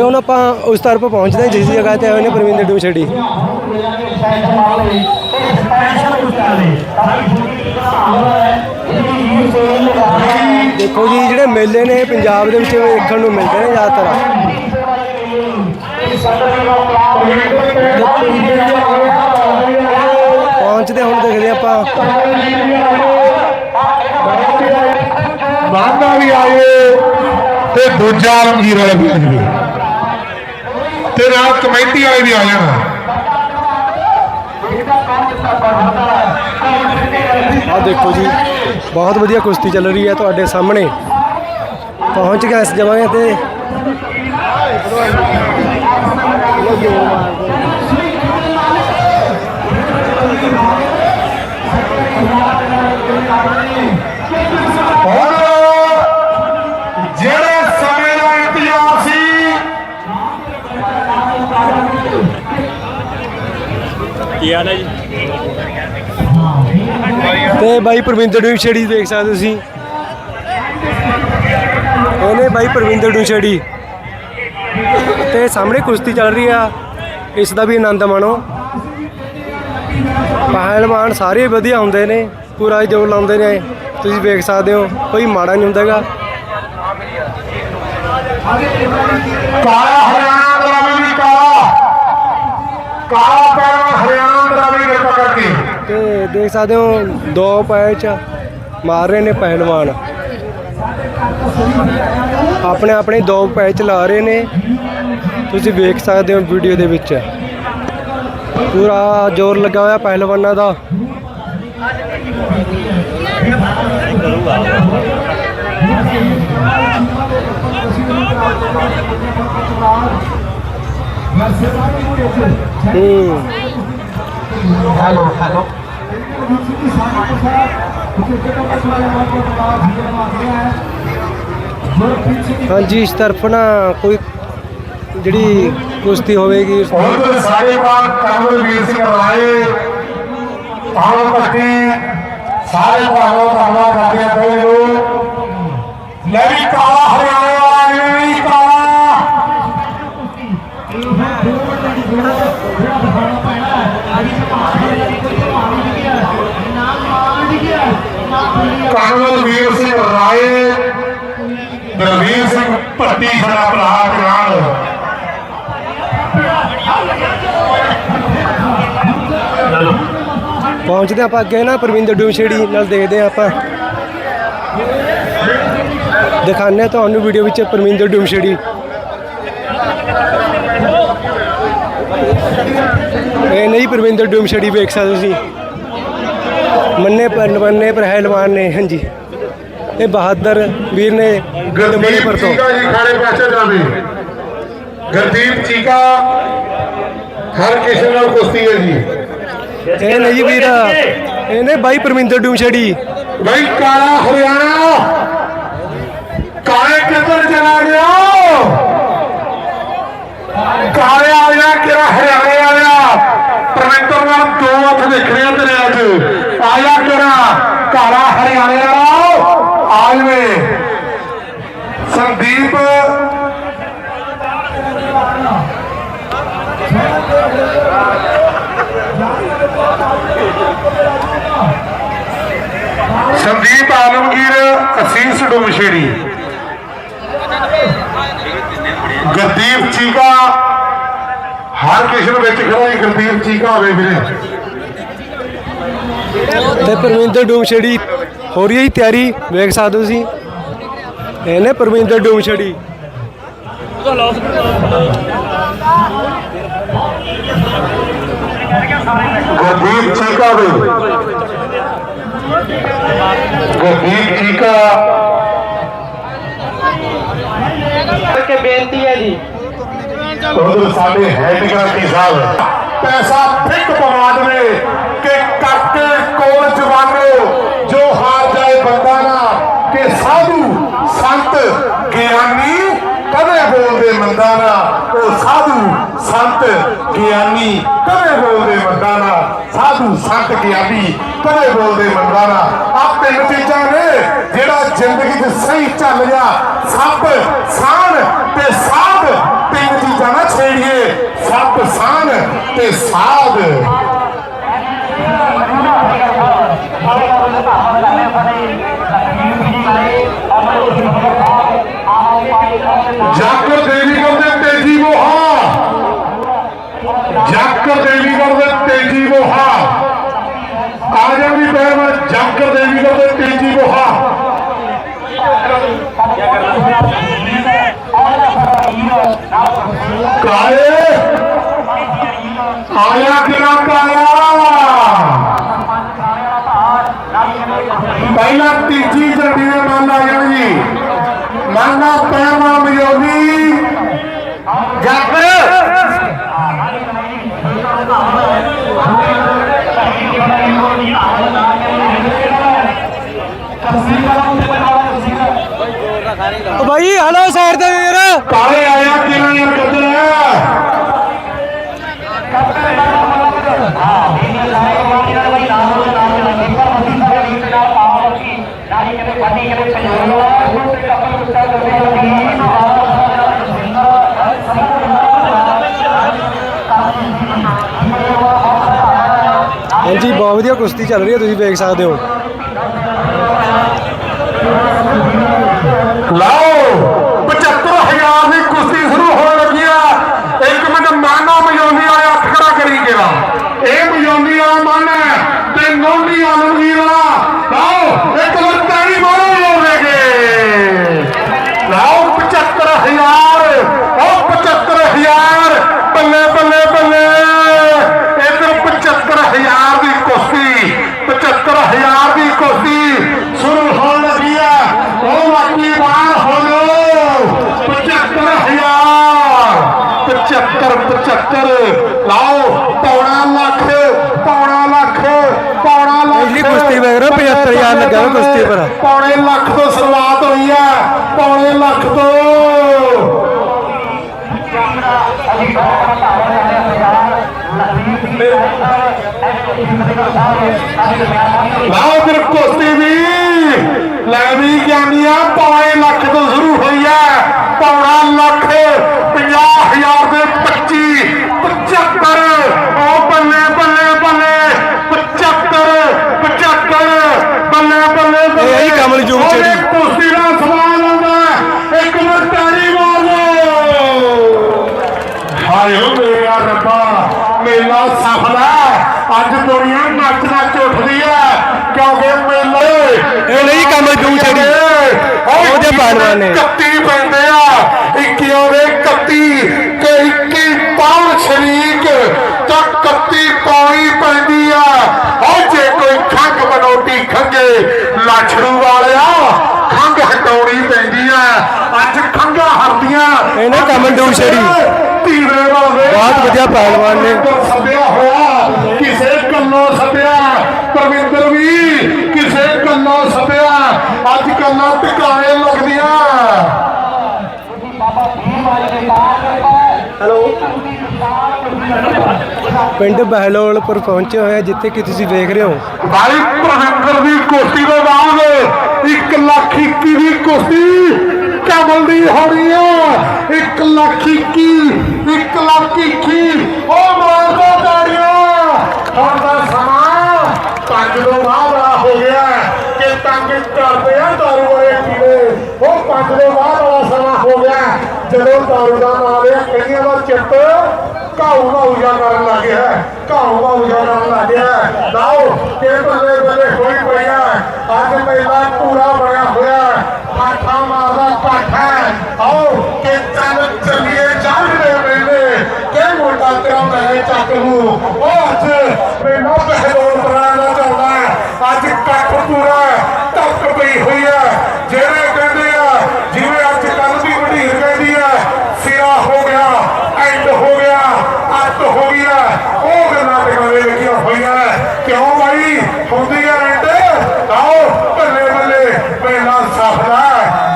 ਤੇ ਹੁਣ ਆਪਾਂ ਉਸ ਤਰਫ ਪਹੁੰਚਦੇ ਹਾਂ ਜਿਸ ਜਗ੍ਹਾ ਤੇ ਆਏ ਨੇ ਪ੍ਰਵਿੰਦਰ ਡੂ ਛੜੀ ਦੇਖੋ ਜੀ, ਜਿਹੜੇ ਮੇਲੇ ਨੇ ਪੰਜਾਬ ਦੇ ਵਿੱਚ ਵੇਖਣ ਨੂੰ ਮਿਲਦੇ ਨੇ ਜ਼ਿਆਦਾਤਰ। ਪਹੁੰਚਦੇ ਹੁਣ ਦੇਖਦੇ ਹਾਂ ਆਪਾਂ। ਬਾਂਦਾ ਵੀ ਆਏ ਤੇ ਦੂਜਾ ਰੰਗੀਰ ਵੀ ਆਏ ਤੇ ਨਾਲ ਕਮੇਟੀ ਵਾਲੇ ਵੀ ਆ ਜਾਣ। ਆਹ ਦੇਖੋ ਜੀ, ਬਹੁਤ ਵਧੀਆ ਕੁਸ਼ਤੀ ਚੱਲ ਰਹੀ ਹੈ ਤੁਹਾਡੇ ਸਾਹਮਣੇ। ਪਹੁੰਚ ਗਿਆ ਇਸ ਜਗ੍ਹਾ ਤੇ। ਹੁਣ ਹੈ ਜੀ? ਤੇ ਬਾਈ ਪ੍ਰਵਿੰਦਰ ਨੂੰ ਛੜੀ ਦੇਖ ਸਕਦੇ ਤੁਸੀਂ। ਇਹਨੇ ਬਾਈ ਪ੍ਰਵਿੰਦਰ ਨੂੰ ਛੜੀ ਤੇ ਸਾਹਮਣੇ ਕੁਸ਼ਤੀ ਚੱਲ ਰਹੀ ਆ। ਇਸ ਦਾ ਵੀ ਆਨੰਦ ਮਾਣੋ। ਪਹਿਲਵਾਨ ਸਾਰੇ ਵਧੀਆ ਹੁੰਦੇ ਨੇ। ਪੂਰਾ ਜੋਰ ਲਾਉਂਦੇ ਨੇ। ਤੁਸੀਂ ਵੇਖ ਸਕਦੇ ਹੋ ਕੋਈ ਮਾੜਾ ਨਹੀਂ ਹੁੰਦਾਗਾ। ਕਾਲਾ ਹਰਿਆਣਾ ਕਾਲਾ ਪੈਰ ਹਰਿਆਣਾ ਦਾ ਵੀ ਕਿਰਪਾ ਕਰਕੇ। ਤੇ ਦੇਖ ਸਕਦੇ ਹੋ, ਦੋ ਪੈਚ ਮਾਰ ਰਹੇ ਨੇ ਪਹਿਲਵਾਨ। ਆਪਣੇ ਆਪਣੇ ਦੋ ਪੈਚ ਲਾ ਰਹੇ ਨੇ। ਤੁਸੀਂ ਵੇਖ ਸਕਦੇ ਹੋ ਵੀਡੀਓ ਦੇ ਵਿੱਚ। ਪੂਰਾ ਜ਼ੋਰ ਲੱਗਾ ਹੋਇਆ ਪਹਿਲਵਾਨਾਂ ਦਾ। ਹੂੰ ਹੈਲੋ ਹੈਲੋ ਹਾਂਜੀ, ਇਸ ਤਰਫ ਨਾ ਕੋਈ ਜਿਹੜੀ ਕੁਸ਼ਤੀ ਹੋਵੇਗੀ ਹੁਣ ਸਾਰੇ ਬਾਰ ਕਮਲਵੀਰ ਸਿੰਘ ਰਾਏ ਪਾਵਨ ਪੱਟੀ ਸਾਰੇ ਭਾਵਾਂ ਦਾ ਹਮਲਾ ਕਰਦੇ ਆ ਕੋਈ ਨੂੰ। ਲੈ ਵੀ ਕਾਲਾ ਹਰਿਆਣੇ ਵਾਲਾ ਇਹ ਵੀ ਕਾਲਾ ਕਮਲਵੀਰ ਸਿੰਘ ਰਾਏ ਦਰਵੀਰ ਸਿੰਘ ਭੱਟੀ ਸਾਡਾ ਭਰਾ ਦੇ ਨਾਲ ਪਹੁੰਚਦੇ ਆਪਾਂ ਅੱਗੇ ਨਾ ਪ੍ਰਵਿੰਦਰ ਡੂਮਛੇੜੀ ਨਾਲ ਦੇਖਦੇ ਆਪਾਂ। ਹਾਂ ਤੁਹਾਨੂੰ ਵੀਡੀਓ ਵਿੱਚ ਪ੍ਰਵਿੰਦਰ ਡੂਮਛੇੜੀ ਇਹ ਨਹੀਂ ਪ੍ਰਵਿੰਦਰ ਡੂਮਛੇੜੀ ਵੇਖ ਸਕਦੇ ਤੁਸੀਂ। ਮੰਨੇ ਪਰ ਮੰਨੇ ਪਹਿਲਵਾਨ ਨੇ ਹਾਂਜੀ। ਇਹ ਬਹਾਦਰ ਵੀਰ ਨੇ ਗੰਦਮਣੀਪੁਰ ਤੋਂ। ਚੀਕਾ ਜੀ ਖਾੜੇ ਪਾਸੇ ਜਾਵੇ। ਗੁਰਦੀਪ ਚੀਕਾ ਹਰ ਕਿਸੇ ਨਾਲ ਕੁਸ਼ਤੀ ਹੈ ਜੀ। ਇਹ ਨਹੀਂ ਵੀਰ। ਇਹਨੇ ਬਾਈ ਪ੍ਰਵਿੰਦਰ ਡੂਮਛੇੜੀ ਬਈ ਕਾਲਾ ਹਰਿਆਣਾ। ਕਾਲੇ ਕਿੱਧਰ ਚਲਾ ਗਿਆ। ਕਾਲੇ ਆ ਕਿਹੜਾ ਹਰਿਆਣੇ ਵਾਲਿਆ? ਪ੍ਰਵਿੰਦਰ ਨਾਲ ਦੋ ਹੱਥ ਦੇਖਣੇ ਆ ਤੇਰੇ ਅੱਜ। ਆਇਆ ਕਿਹੜਾ? ਕਾਲਾ ਹਰਿਆਣੇ ਵਾਲਾ। ਆ ਜਵੇ। ਸੰਦੀਪ। ਸੰਦੀਪ ਆਲਮਗੀਰ, ਅਸੀਸ ਡੋਮਸ਼ੇੜੀ ਗੁਰਦੀਪ ਚੀਕਾ, ਹਰ ਕਿਸੇ ਨੂੰ ਵਿੱਚ ਖੜਾ ਹੀ ਗੁਰਦੀਪ ਚੀਕਾ ਹੋਵੇ ਵੀਰੇ। ਤੇ ਪਰਮਿੰਦਰ ਡੂਮਛੜੀ ਹੋ ਰਹੀ ਹੈ ਜੀ ਤਿਆਰੀ ਵੇਖ ਸਕਦੇ ਹੋ ਤੁਸੀਂ? ਇਹਨੇ ਪਰਮਿੰਦਰ ਡੂਮਛੜੀ ਗੁਰਦੀਪ ਚੀਕਾ ਦੇ। ਗੁਰਦੀਪ ਚੀਕਾ ਕਰਕੇ ਬੇਨਤੀ ਹੈ ਜੀ। ਉਧਰ ਸਾਡੇ ਹੈਡ ਗ੍ਰਾਂਤੀ ਸਾਹਿਬ ਪੈਸਾ ਫਿੱਕ ਪਵਾ ਦੇਵੇ ਕਿ ਕਰਕੇ ਕੋਲ ਜਵਾਨੋ ਜੋ ਹਾਰ ਜਾਏ ਬੰਦਾ ਨਾ ਕਿ ਸਾਧੂ ਸੰਤ ਗਿਆਨੀ ਕਦੇ ਬੋਲਦੇ ਮੰਦਾ ਨਾ ਉਹ ਸਾਧੂ ਸੰਤ ਗਿਆਨੀ ਕਦੇ ਬੋਲਦੇ ਸਾਧੂ ਸੰਤ ਗਿਆਨੀ ਕਦੇ ਬੋਲਦੇ ਮੰਦਾ ਨਾ ਆ ਤਿੰਨ ਚੀਜ਼ਾਂ ਨੇ, ਜਿਹੜਾ ਜ਼ਿੰਦਗੀ 'ਚ ਸਹੀ ਚੱਲ ਗਿਆ। ਸੱਪ ਸਾਣ ਤੇ ਸਾਧ, ਤਿੰਨ ਕਿਸਾਨ ਤੇ ਸਾਧ। ਜਾਕਰ ਦੇਵੀਗੜ੍ਹ ਦੇ ਤੇਜੀ ਮੋਹਾ। ਜਾਕਰ ਦੇਵੀਗੜ੍ਹ ਦੇ ਤੇਜੀ ਮੋਹਾ। ਆ ਜਾ ਵੀ ਪੈਰ ਮੈਂ ਜਾਕਰ ਦੇਵੀਗੜ੍ਹ ਦੇ ਤੇਜੀ ਬੋਹਾ ਕਾਏ ਆਇਆ ਕਿਰਾ ਕਾਇਆ ਪਹਿਲਾਂ ਤੀਜੀ ਜੱਡੀ ਦੇ ਮੰਨ ਆ ਜਾਣਗੀ ਮੰਨਾ ਪੈਰਵਾ ਮਿਲੋਗੀ ਜਾਕਰ ਬਾਈ ਹਲੋ ਸਾਈਡ ਤੇ ਵੀਰ। ਕਾਲੇ ਆਇਆ ਕਿਵੇਂ ਯਾਰ ਕੱਢਣਾ ਹਾਂਜੀ ਬਹੁਤ ਵਧੀਆ ਕੁਸ਼ਤੀ ਚੱਲ ਰਹੀ ਹੈ ਤੁਸੀਂ ਵੇਖ ਸਕਦੇ ਹੋ। 70000 ਲੱਗਾ ਕੁਸ਼ਤੀ ਪਰ। ਪੌਣੇ ਲੱਖ ਤੋਂ ਸ਼ੁਰੂਆਤ ਹੋਈ ਹੈ ਪੌਣੇ ਲੱਖ ਤੋਂ। ਲਾਓ ਫਿਰ ਕੁਸ਼ਤੀ ਵੀ ਲੈ ਵੀ ਗਿਆਨੀਆਂ ਪੌਣੇ ਲੱਖ ਤੋਂ ਸ਼ੁਰੂ ਹੋਈ ਹੈ ਪੌਣਾ ਲੱਖ 50000 ਦੇ 25 75 ਉਹ ਬੱਲੇ ਬੱਲੇ ਇਹ ਹੀ ਕਮਲ ਯੁਗ ਚ ਉਹਦੇ ਕੁਸ਼ਤੀ ਦਾ ਸਵਾਲ ਆਉਂਦਾ ਹੈ। ਇੱਕ ਮਿੰਟ ਤਾੜੀ ਮਾਰੋ ਹਾਏ ਓ ਮੇਰਾ ਰੱਬਾ ਮੇਲਾ ਸਫਲ ਹੈ ਅੱਜ ਦੁਨੀਆ ਨੱਚ ਨੱਚ ਉੱਠਦੀ ਹੈ ਕਿਉਂਕਿ ਮੇਲੇ ਇਹ ਨਹੀਂ ਕੰਮ ਜੂ ਛੜੀ। ਉਹਦੇ ਪਹਿਲਵਾਨ ਨੇ। 31 ਪੈਂਦੇ ਆ 21 ਦੇ 31 ਤੇ 21 ਪਾਉਣ ਸ਼ਰੀਕ ਤਾਂ 31 ਪੌਣੀ ਪੈਂਦੀ ਆ ਉਹ ਜੇ ਕੋਈ ਖੰਗ ਬਨੋਟੀ ਖੰਗੇ ਲਾਛੜੂ ਵਾਲਿਆ ਖੰਗ ਹਟਾਉਣੀ ਪੈਂਦੀ ਆ ਅੱਜ ਖੰਗਾ ਹਰਦੀਆਂ ਧੀਰੇ ਵਾਲੇ ਬਹੁਤ ਵਧੀਆ ਪਹਿਲਵਾਨ ਨੇ। ਸੱਦਿਆ ਹੋਇਆ ਕਿਸੇ ਕੰਨੋਂ ਸੱਦਿਆ। ਪਰਵਿੰਦਰ ਵੀ ਕਿਸੇ ਕੰਨੋਂ ਸੱਦਿਆ। ਅੱਜ ਕੰਨਾਂ ਟਿਕਾਣੇ ਲੱਗਦੀਆਂ। ਪਿੰਡ ਬਹਿਲੋਲਪੁਰ ਪਹੁੰਚੇ ਹੋਏ ਆ ਜਿੱਥੇ ਕਿ ਤੁਸੀਂ ਵੇਖ ਰਹੇ ਹੋ। ਭਾਈ ਪ੍ਰਵਿੰਦਰ ਦੀ ਕੁਸ਼ਤੀ ਦੇ ਬਾਅਦ 1 ਲੱਖ 21 ਦੀ ਕੁਸ਼ਤੀ ਕਮਲ ਦੀ ਹੋਣੀ ਆ। 1 ਲੱਖ 21 1 ਲੱਖ 21 ਉਹ ਮਾਰਦਾ ਤਾੜੀਆਂ। ਹੁਣ ਦਾ ਸਮਾਂ ਪੰਜ ਤੋਂ ਬਾਅਦ ਆ ਹੋ ਗਿਆ। ਕਿ ਤੰਗ ਕਰਦੇ ਆ ਦਾਰੂ ਵਾਲੇ ਕੀੜੇ ਉਹ ਪੰਜ ਤੋਂ ਬਾਅਦ ਵਾਲਾ ਸਮਾਂ ਹੋ ਗਿਆ। ਜਦੋਂ ਦਾਰੂ ਦਾ ਨਾਮ ਲਿਆ ਕਈਆਂ ਦਾ ਚਿੱਤ ਘਾਉ ਘਾਉ ਜਾ ਕਰਨ ਲੱਗ ਗਿਆ। ਘਾਉ ਘਾਉ ਜਾ ਕਰਨ ਲੱਗ ਗਿਆ। ਲਾਓ ਕਿ ਬੱਲੇ ਬੱਲੇ ਹੋਈ ਪਈਆ? ਅੱਜ ਮੇਲਾ ਪੂਰਾ ਬਣਿਆ ਹੋਇਆ। ਮਾਰਦਾ ਪਾਠਾ ਆਓ ਕਿ ਚੱਲ ਚੱਲੀਏ ਜਾਂਦੇ ਮੇਲੇ ਕਿ ਮੋਟਾ ਤੇਰਾ ਮੈਂ ਚੱਕ ਨੂੰ ਉਹ ਅੱਜ ਮੇਲਾ ਪਹਿਲੋਂ ਅੱਜ ਕੱਖ ਪੂਰਾ ਧੱਕ ਪਈ ਹੋਈ ਹੈ ਜਿਹੜੇ ਕਹਿੰਦੇ ਆ ਜਿਵੇਂ ਅੱਜ ਕੱਲ ਦੀ ਵਢੀਰ ਕਹਿੰਦੀ ਆ ਸਿਰਾ ਹੋ ਗਿਆ ਐਂਡ ਹੋ ਗਿਆ ਅੱਤ ਹੋ ਗਿਆ ਉਹ ਗੱਲਾਂ ਟਿਕਾਣੇ ਲੱਗੀਆਂ ਹੋਈਆਂ ਕਿਉਂ ਬਾਈ? ਹੁੰਦੀ ਐਂਡ ਆਓ ਬੱਲੇ ਬੱਲੇ ਮੇਲਾ ਸਫਲਾ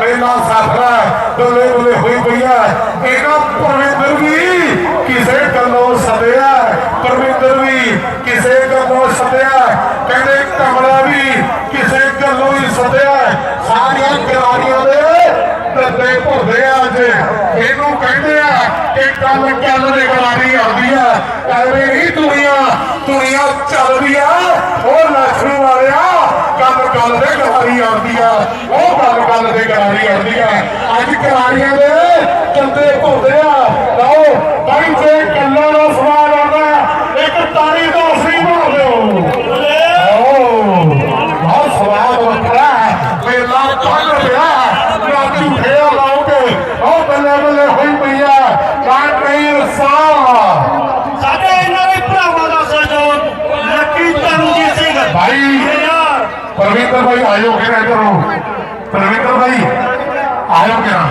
ਮੇਲਾ ਸਫਲਾ ਬੱਲੇ ਬੱਲੇ ਹੋਈ ਪਈਆ ਇਹਨਾਂ ਪਰਵਿੰਦਰ ਵੀ ਕਿਸੇ ਗੱਲੋਂ ਸਦਿਆ ਪਰਵਿੰਦਰ ਵੀ ਕਿਸੇ ਗੱਲੋਂ ਸਦਿਆ ਕਹਿੰਦੇ ਕਮਲਾ ਵੀ ਕਿਸੇ ਗੱਲੋਂ ਹੀ ਸਦਿਆ ਸਾਰੀਆਂ ਗਰਾਰੀਆਂ ਦੇ ਗਲਾਰੀ ਆਉਂਦੀ ਆ। ਐਵੇਂ ਨਹੀਂ ਦੁਨੀਆ ਦੁਨੀਆ ਚੱਲਦੀ ਆ। ਉਹ ਲੱਖੂ ਵਾਲਿਆ ਕੱਲ ਕੱਲ ਦੇ ਗਲਾਰੀ ਆਉਂਦੀ ਆ। ਉਹ ਗੱਲ ਕੱਲ ਦੇ ਗਲਾਰੀ ਆਉਂਦੀ ਆ। ਅੱਜ ਗਲਾਰੀਆਂ ਦੇ ਕੰਦੇ ਭੁੱਲਦੇ ਆ ਲਓ ਬਾਈ ਜੇ ਕੱਲਾਂ ਦਾ ਸਵਾਲ ਆਉਂਦਾ ਇੱਕ ਤਾਰੀ ਦਾ ਅਸੀਂ ਬਣਾ ਦਿਓ ਓ ਬਹੁਤ ਸਵਾਦ ਵੱਖਰਾ ਹੈ ਮੇਲਾ ਕੱਲ ਰਿਹਾ ਨਾ ਝੂਠੇ ਲਾਉਂਗੇ ਉਹ ਬੱਲੇ ਬੱਲੇ ਹੋਈ ਪਈਆ ਕਾਂਟੇਰ ਸਾਹਿਬ ਸਾਡੇ ਇਹਨਾਂ ਦੇ ਭਰਾਵਾਂ ਦਾ ਸਹਿਯੋਗ ਲੱਕੀ ਧਰਮਜੀਤ ਸਿੰਘ ਭਾਈ ਯਾਰ ਪਰਵਿੰਦਰ ਭਾਈ ਆਇਓ ਕਿਹੜਾ ਇੱਧਰ ਨੂੰ ਪਰਵਿੰਦਰ ਭਾਈ ਆਇਓ ਕਿਹੜਾ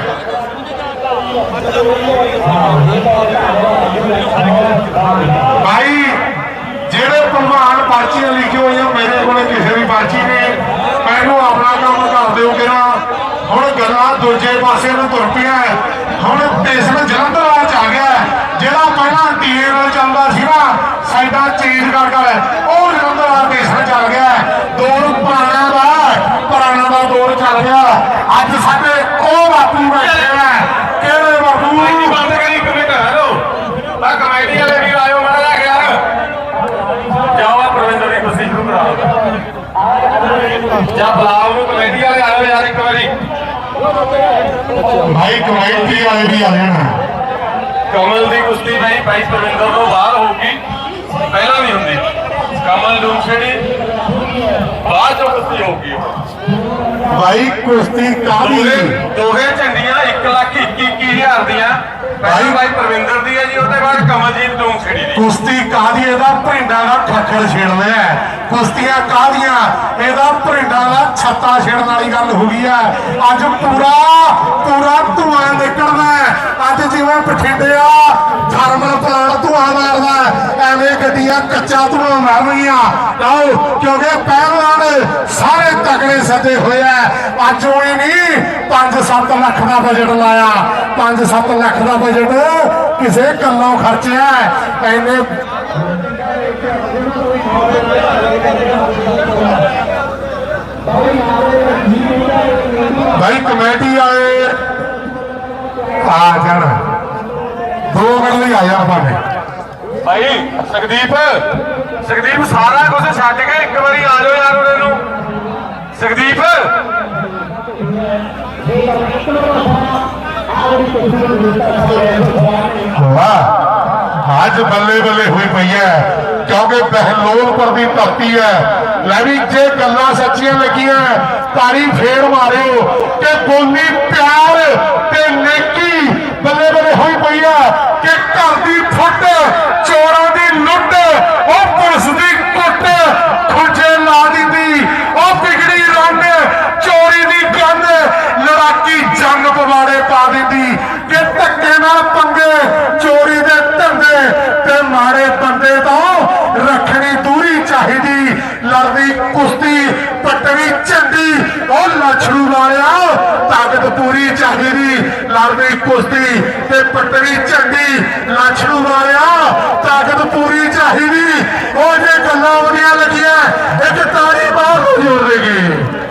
ਭਾਈ, ਜਿਹੜੇ ਭਗਵਾਨ ਪਰਚੀਆਂ ਲਿਖੀ ਹੋਈਆਂ, ਮੇਰੇ ਕੋਲੇ ਕਿਸੇ ਵੀ ਪਰਚੀ ਨੇ ਮੈਨੂੰ ਆਪਣਾ ਕੰਮ ਕਰ ਦਿਓ ਕਿਰਾ ਹੁਣ ਗੱਲਾਂ ਦੂਜੇ ਪਾਸੇ ਨੂੰ ਤੁਰ ਪਿਆ ਹੁਣ ਦੇਸ਼ ਦੇਸ਼ਨ ਜਲੰਧਰ ਵਾਲਾ ਚ ਆ ਗਿਆ ਜਿਹੜਾ ਪਹਿਲਾਂ ਟੀਏ ਨਾਲ ਚੱਲਦਾ ਸੀ ਨਾ, ਸਾਡਾ ਚੇਂਜ ਕਰ ਕਰ ਉਹ ਜਲੰਧਰ ਵਾਲਾ ਦੇਸ਼ਨ ਚੱਲ ਗਿਆ ਹੈ। ਦੌਰ ਪੁਰਾਣਾ ਦਾ ਪੁਰਾਣਾ ਦਾ ਦੌਰ ਚੱਲ ਗਿਆ ਅੱਜ ਸਾਡੇ ਉਹ ਬਾਪੂ ਬੈਠੇ ਆ ਕਿਹੜੇ ਬਾਪੂ ਬੰਦ ਕਰੀ ਕਿਵੇਂ ਕਰ ਲੋ ਆ ਕਮੇਟੀ ਵਾਲੇ ਵੀ ਆਇਓ ਮਾੜਾ ਲੱਗ ਯਾਰ ਜਾਓ ਆ ਪ੍ਰਵਿੰਦਰ ਦੀ ਕੁਰਸੀ ਸ਼ੁਰੂ ਕਰਾਓ ਜਾਂ ਬੁਲਾਓ ਨੂੰ ਕਮੇਟੀ ਵਾਲੇ ਆਇਓ ਯਾਰ ਇੱਕ ਵਾਰੀ ਭਾਈ ਕਮੇਟੀ ਵਾਲੇ ਵੀ ਆ ਜਾਣ। ਕਮਲ ਦੀ ਕੁਸ਼ਤੀ ਨਹੀਂ ਭਾਈ ਪ੍ਰਵਿੰਦਰ ਤੋਂ ਬਾਹਰ ਹੋਊਗੀ। ਪਹਿਲਾਂ ਨਹੀਂ ਹੁੰਦੀ। ਕਮਲ ਡੂਮਸ਼ੇੜੀ ਬਾਅਦ ਚੋਂ ਕੁਸ਼ਤੀ ਹੋਊਗੀ ਭਾਈ ਕੁਸ਼ਤੀ ਕਾਹਦੀ ਦੋਹੇ ਦੋਹੇ ਝੰਡੀਆਂ 1 ਲੱਖ 21 ਹਜ਼ਾਰ ਦੀਆਂ। ਪਹਿਲੀ ਭਾਈ ਪ੍ਰਵਿੰਦਰ ਦੀ ਹੈ ਜੀ, ਉਹਦੇ ਬਾਅਦ ਕਮਲਜੀਤ ਡੂਮਸ਼ੇੜੀ ਦੀ ਕੁਸ਼ਤੀ ਕਾਹਦੀ ਇਹਦਾ ਭਿੰਡਾਂ ਦਾ ਠੱਕਰ ਛੇੜ ਹੈ। ਕੁਸ਼ਤੀਆਂ ਕਾਹਦੀਆਂ? ਇਹਦਾ ਭਿੰਡਾਂ ਦਾ ਛੱਤਾ ਛੇੜਨ ਵਾਲੀ ਗੱਲ ਹੋ ਗਈ ਹੈ। ਅੱਜ ਪੂਰਾ ਪੂਰਾ ਧੂਆਂ ਨਿਕਲਦਾ ਅੱਜ ਜਿਵੇਂ ਬਠਿੰਡਿਆ ਐਵੇਂ ਕੱਚਾ ਧੂਆਂ ਮਾਰ ਰਹੀਆਂ। ਕਿਉਂਕਿ ਪਹਿਲਵਾਨ ਸਾਰੇ ਤਕੜੇ ਸੱਦੇ ਹੋਏ ਆ। ਅੱਜ ਹੋਈ ਨਹੀਂ 5-7 ਲੱਖ ਦਾ ਬਜਟ ਲਾਇਆ। 5-7 ਲੱਖ ਦਾ ਬਜਟ ਕਿਸੇ ਗੱਲੋਂ ਖਰਚਿਆ। ਐਨੇ ਭਾਈ ਕਮੇਟੀ ਆਏ ਆ ਜਾਣਾ। ਦੋ ਮਿੰਟ ਲਈ ਆਇਆ ਆਪਾਂ ਨੇ ਭਾਈ, ਸੁਖਦੀਪ। ਸੁਖਦੀਪ, ਸਾਰਾ ਕੁਝ ਛੱਡ ਕੇ ਇੱਕ ਵਾਰੀ ਆ ਜਾਓ ਯਾਰ ਉਹਦੇ ਨੂੰ। ਸੁਖਦੀਪ। ਵਾਹ, ਅੱਜ ਬੱਲੇ ਬੱਲੇ ਹੋਈ ਪਈ ਹੈ ਕਿਉਂਕਿ ਬਹਿਲੋਲਪੁਰ ਦੀ ਧਰਤੀ ਹੈ ਲੈ ਵੀ ਜੇ ਗੱਲਾਂ ਸੱਚੀਆਂ ਲੱਗੀਆਂ, ਤਾਰੀ ਫੇਰ ਮਾਰਿਓ ਕਿ ਬੋਲੀ ਪਿਆਰ ਤੇ ਨੇਕੀ ਤੜਾਕੀ ਜੰਗ ਪਵਾੜੇ ਪਾ ਦਿੱਤੀ ਕਿ ਧੱਕੇ ਨਾਲ ਪੰਗੇ, ਚੋਰੀ ਦੇ ਧੰਦੇ, ਤੇ ਮਾੜੇ ਬੰਦੇ ਤੋਂ ਰੱਖਣੀ ਦੂਰੀ ਚਾਹੀਦੀ। ਲੜਦੀ ਕੁਸ਼ਤੀ ਪਟਵੀ ਝੰਡੀ ਉਹ ਲਛੜੂ ਵਾਲਿਆ, ਤਾਕਤ ਪੂਰੀ ਚਾਹੀਦੀ। ਲੜਦੀ ਕੁਸ਼ਤੀ ਤੇ ਪਟਵੀ ਝੰਡੀ ਲਛੜੂ ਵਾਲਿਆ, ਤਾਕਤ ਪੂਰੀ ਚਾਹੀਦੀ। ਉਹ ਜੇ ਗੱਲਾਂ ਵਧੀਆ ਲੱਗੀਆਂ, ਇੱਕ ਤਾਰੀ ਬਾਹਰ ਹੋ ਜੋੜੇਗੀ